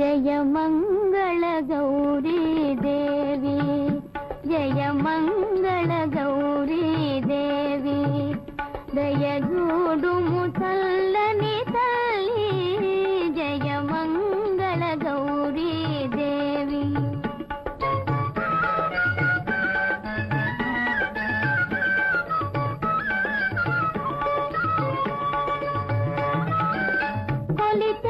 ജയമംഗള ഗൗരി ദേവി ജയമംഗള ഗൗരി ദേവി ദയഗൂടു മുസല്ലനി തല്ലി ജയമംഗള ഗൗരി ദേവി കൊലിത്ത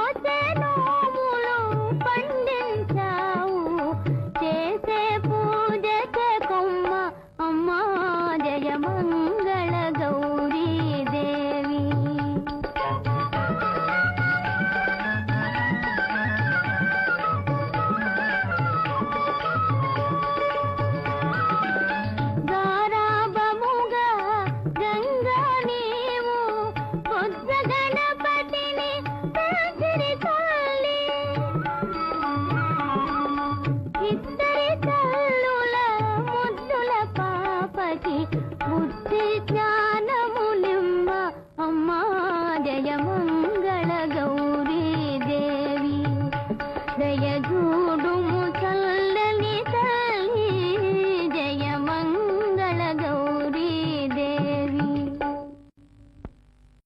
బుద్ధి జ్ఞానములిమ్మ అమ్మా జయ మంగళ గౌరీ దేవి. దయగు